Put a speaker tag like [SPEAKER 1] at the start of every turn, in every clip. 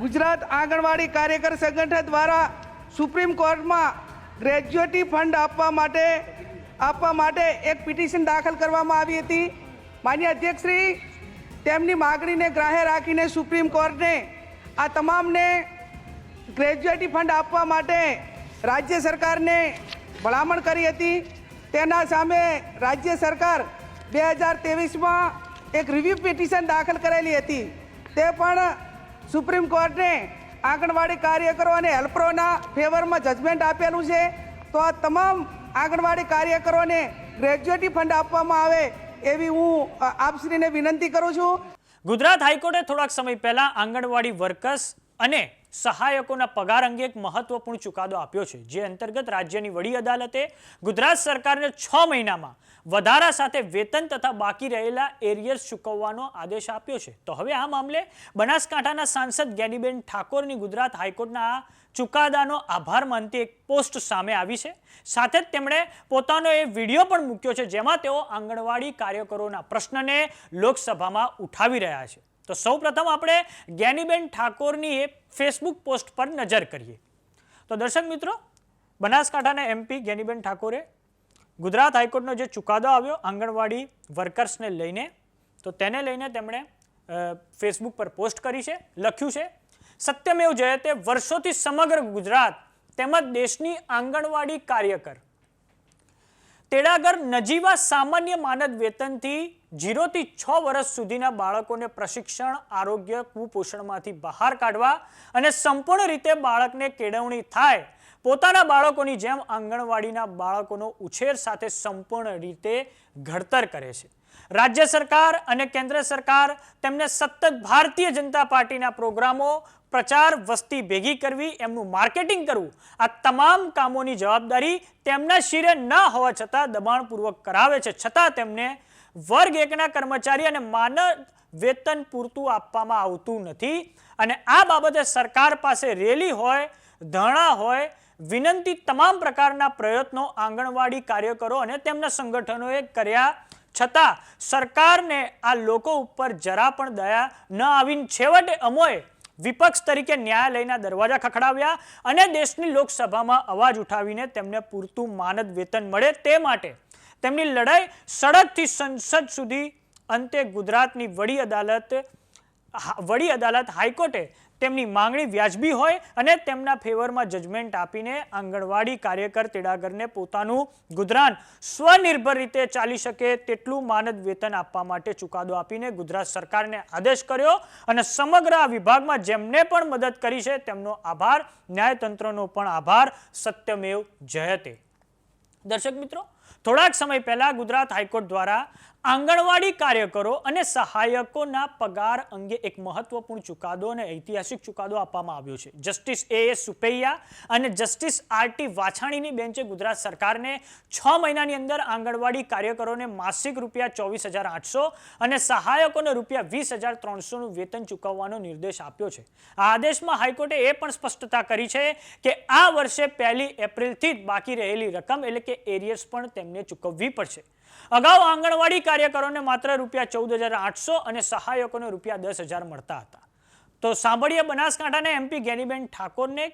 [SPEAKER 1] ગુજરાત આંગણવાડી કાર્યકર સંગઠન દ્વારા સુપ્રીમ કોર્ટમાં ગ્રેજ્યુએટી ફંડ આપવા માટે આપવા માટે એક પિટિશન દાખલ કરવામાં આવી હતી. માન્ય અધ્યક્ષશ્રી, તેમની માગણીને ગ્રાહ્ય રાખીને સુપ્રીમ કોર્ટે આ તમામને ગ્રેજ્યુએટી ફંડ આપવા માટે રાજ્ય સરકારને ભલામણ કરી હતી. તેના સામે રાજ્ય સરકાર બે હજાર ત્રેવીસમાં એક રિવ્યુ પિટિશન દાખલ કરેલી હતી. તે પણ સુપ્રીમ કોર્ટે આંગણવાડી કાર્યકરો અને હેલ્પરોના ફેવરમાં જજમેન્ટ આપેલું છે. તો આ તમામ આંગણવાડી કાર્યકરોને ગ્રેજ્યુએટી ફંડ આપવામાં આવે એવી હું આપશ્રીને વિનંતી કરું છું.
[SPEAKER 2] ગુજરાત હાઈકોર્ટે થોડાક સમય પહેલા આંગણવાડી વર્કર્સ અને સહાયકોના પગાર અંગે એક મહત્વપૂર્ણ ચુકાદો આપ્યો છે, જે અંતર્ગત રાજ્યની વડી અદાલતે ગુજરાત સરકારને છ મહિનામાં વધારા સાથે વેતન તથા બાકી રહેલા એરિયર્સ ચૂકવવાનો આદેશ આપ્યો છે. તો હવે આ મામલે બનાસકાંઠાના સાંસદ ગેનીબેન ઠાકોરની ગુજરાત હાઈકોર્ટના આ ચુકાદાનો આભાર માનતી એક પોસ્ટ સામે આવી છે. સાથે જ તેમણે પોતાનો એ વીડિયો પણ મૂક્યો છે, જેમાં તેઓ આંગણવાડી કાર્યકરોના પ્રશ્નને લોકસભામાં ઉઠાવી રહ્યા છે. તો સૌપ્રથમ આપણે જ્ઞાનીબેન ઠાકોરની એ ફેસબુક પોસ્ટ પર નજર કરીએ. તો દર્શક મિત્રો, બનાસકાંઠાના એમપી જ્ઞાનીબેન ઠાકોરે ગુજરાત હાઈકોર્ટનો જે ચુકાદો આવ્યો આંગણવાડી વર્કર્સને લઈને, તો તેને લઈને તેમણે ફેસબુક પર પોસ્ટ કરી છે, લખ્યું છે, સત્યમેવ જયતે વર્ષોથી સમગ્ર ગુજરાત તેમજ દેશની આંગણવાડી કાર્યકર, તેડાગર નજીવા સામાન્ય માનદ વેતનથી જીરોથી છ વર્ષ સુધીના બાળકોને પ્રશિક્ષણ, આરોગ્ય, કુપોષણમાંથી બહાર કાઢવા અને સંપૂર્ણ રીતે બાળકને કેળવણી થાય પોતાના બાળકોની જેમ આંગણવાડીના બાળકોનો ઉછેર સાથે સંપૂર્ણ રીતે ઘડતર કરે છે. રાજ્ય સરકાર અને કેન્દ્ર સરકાર તેમને સતત ભારતીય જનતા પાર્ટીના પ્રોગ્રામો, પ્રચાર, વસ્તી ભેગી કરવી, એમનું માર્કેટિંગ કરવું, આ તમામ કામોની જવાબદારી તેમના શિરે ન હોવા છતાં દબાણપૂર્વક કરાવે છે. છતાં તેમને વર્ગ એકના કર્મચારી અને માનદ વેતન પૂરતું આપવામાં આવતું નથી. અને આ બાબતે સરકાર પાસે રેલી હોય, ધરણા હોય વિનંતી તમામ પ્રકારના પ્રયત્નો આંગણવાડી કાર્યકરો અને તેમના સંગઠનોએ કર્યા. છતાં સરકારને આ લોકો ઉપર જરા પણ દયા ન આવીને છેવટે અમોએ વિપક્ષ તરીકે ન્યાયાલયના દરવાજા ખખડાવ્યા અને દેશની લોકસભામાં અવાજ ઉઠાવીને તેમને પૂરતું માનદ વેતન મળે તે માટે તેમની લડાઈ સડકથી સંસદ સુધી અંતે ગુજરાતની વડી અદાલત વડી અદાલત હાઈકોર્ટે તેમની માંગણી વ્યાજબી હોય અને તેમના ફેવરમાં જજમેન્ટ આપીને આંગણવાડી કાર્યકર તેડાગરને પોતાનું ગુજરાન સ્વનિર્ભર રીતે ચાલી શકે તેટલું માનદ વેતન આપવા માટે ચુકાદો આપીને ગુજરાત સરકારને આદેશ કર્યો અને સમગ્ર આ વિભાગમાં જેમને પણ મદદ કરી છે તેમનો આભાર. ન્યાયતંત્રનો પણ આભાર. સત્યમેવ જયતે. દર્શક મિત્રો થોડાક સમય પહેલા ગુજરાત હાઈકોર્ટ દ્વારા આંગણવાડી કાર્યકરો અને સહાયકોના પગાર અંગે એક મહત્વપૂર્ણ ચુકાદો અને ઐતિહાસિક ચુકાદો આપવામાં આવ્યો છે. જસ્ટિસ એ. એસ. સુપૈયા અને જસ્ટિસ આર. ટી. વાછાણીની બેન્ચે ગુજરાત સરકારને છ મહિનાની અંદર આંગણવાડી કાર્યકરોને માસિક રૂપિયા ચોવીસ હજાર આઠસો અને સહાયકોને રૂપિયા વીસ હજાર ત્રણસોનું વેતન ચૂકવવાનો નિર્દેશ આપ્યો છે. આ આદેશમાં હાઈકોર્ટે એ પણ સ્પષ્ટતા કરી છે કે આ વર્ષે પહેલી એપ્રિલથી જ બાકી રહેલી રકમ એટલે કે એરિયર્સ પણ તેમને ચૂકવવી પડશે. અગાઉ આંગણવાડી કાર્યકરોને માત્ર રૂપિયા ચૌદ હજાર આઠસો અને સહાયકોને રૂપિયા દસ હજાર મળતા હતા. તો સાંભળીએ બનાસકાંઠાના એમપી ગેનીબેન ઠાકોરને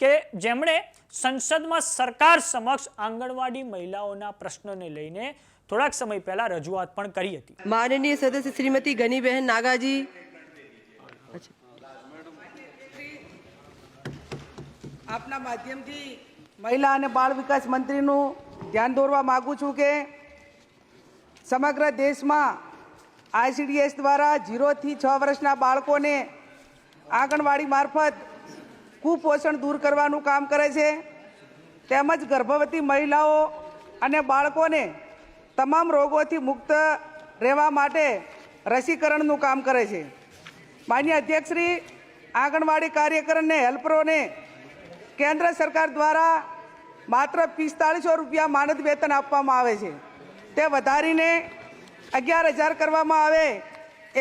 [SPEAKER 2] કે જેમણે સંસદમાં સરકાર સમક્ષ આંગણવાડી મહિલાઓના પ્રશ્નોને લઈને થોડાક સમય પહેલા રજૂઆત પણ કરી હતી.
[SPEAKER 3] માનનીય સદસ્ય શ્રીમતી ગનીબહેન નાગાજી.
[SPEAKER 1] આપના માધ્યમથી મહિલા અને બાળ વિકાસ મંત્રીનું ધ્યાન દોરવા માગું છું કે સમગ્ર દેશમાં આઈસીડીએસ દ્વારા ઝીરોથી છ વર્ષના બાળકોને આંગણવાડી મારફત કુપોષણ દૂર કરવાનું કામ કરે છે. તેમજ ગર્ભવતી મહિલાઓ અને બાળકોને તમામ રોગોથી મુક્ત રહેવા માટે રસીકરણનું કામ કરે છે. માન્ય અધ્યક્ષશ્રી, આંગણવાડી કાર્યકર અને હેલ્પરોને કેન્દ્ર સરકાર દ્વારા માત્ર પિસ્તાળીસો રૂપિયા માનદ વેતન આપવામાં આવે છે. તે વધારીને અગિયાર હજાર કરવામાં આવે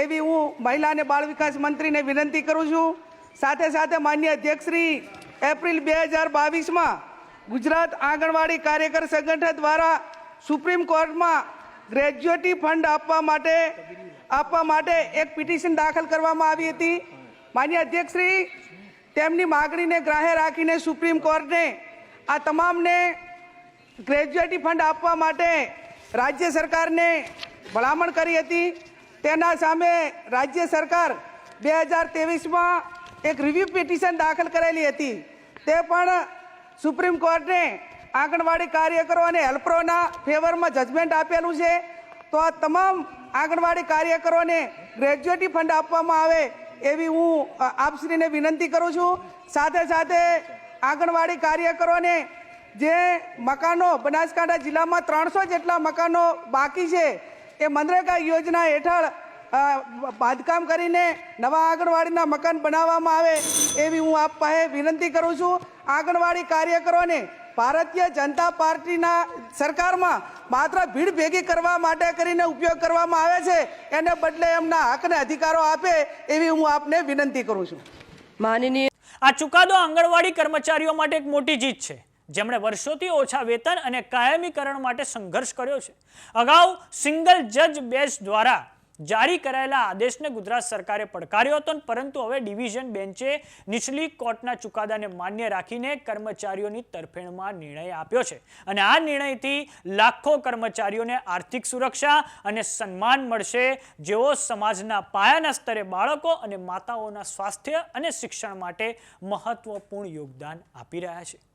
[SPEAKER 1] એવી હું મહિલા અને બાળ વિકાસ મંત્રીને વિનંતી કરું છું. સાથે સાથે માન્ય અધ્યક્ષશ્રી એપ્રિલ બે હજાર બાવીસમાં ગુજરાત આંગણવાડી કાર્યકર સંગઠન દ્વારા સુપ્રીમ કોર્ટમાં ગ્રેજ્યુએટી ફંડ આપવા માટે આપવા માટે એક પિટિશન દાખલ કરવામાં આવી હતી. માન્ય અધ્યક્ષશ્રી, તેમની માગણીને ગ્રાહ્ય રાખીને સુપ્રીમ કોર્ટને આ તમામને ગ્રેજ્યુએટી ફંડ આપવા માટે રાજ્ય સરકારને ભલામણ કરી હતી. તેના સામે રાજ્ય સરકાર બે હજાર ત્રેવીસમાં એક રિવ્યુ પિટિશન દાખલ કરેલી હતી. તે પણ સુપ્રીમ કોર્ટે આંગણવાડી કાર્યકરો અને હેલ્પરોના ફેવરમાં જજમેન્ટ આપેલું છે. તો આ તમામ આંગણવાડી કાર્યકરોને ગ્રેજ્યુએટી ફંડ આપવામાં આવે એવી હું આપશ્રીને વિનંતી કરું છું. સાથે સાથે આંગણવાડી કાર્યકરોને જે મકાનો બનાસકાંઠા જિલ્લામાં ત્રણસો જેટલા મકાનો બાકી છે, એ મનરેગા યોજના હેઠળ બાંધકામ કરીને નવા આંગણવાડીના મકાન બનાવવામાં આવે એવી હું આપ પાસે વિનંતી કરું છું. આંગણવાડી કાર્યકરોને ભારતીય જનતા પાર્ટીના સરકારમાં માત્ર ભીડ ભેગી કરવા માટે કરીને ઉપયોગ કરવામાં આવે છે, એને બદલે એમના હકને અધિકારો આપે એવી હું આપને વિનંતી કરું છું.
[SPEAKER 3] માનનીય
[SPEAKER 2] આ ચુકાદો આંગણવાડી કર્મચારીઓ માટે એક મોટી જીત છે. જેમણે વર્ષોથી ઓછા વેતન અને કાયમીકરણ માટે સંઘર્ષ કર્યો છે. અગાઉ સિંગલ જજ બેચ દ્વારા જારી કરાયેલા આદેશને ગુજરાત સરકારે પડકાર્યો હતો પરંતુ હવે ડિવિઝન બેન્ચે નીચલી કોર્ટના ચુકાદાને માન્ય રાખીને કર્મચારીઓની તરફેણમાં નિર્ણય આપ્યો છે. અને આ નિર્ણયથી લાખો કર્મચારીઓને આર્થિક સુરક્ષા અને સન્માન મળશે, જેઓ સમાજના પાયાના સ્તરે બાળકો અને માતાઓના સ્વાસ્થ્ય અને શિક્ષણ માટે મહત્વપૂર્ણ યોગદાન આપી રહ્યા છે.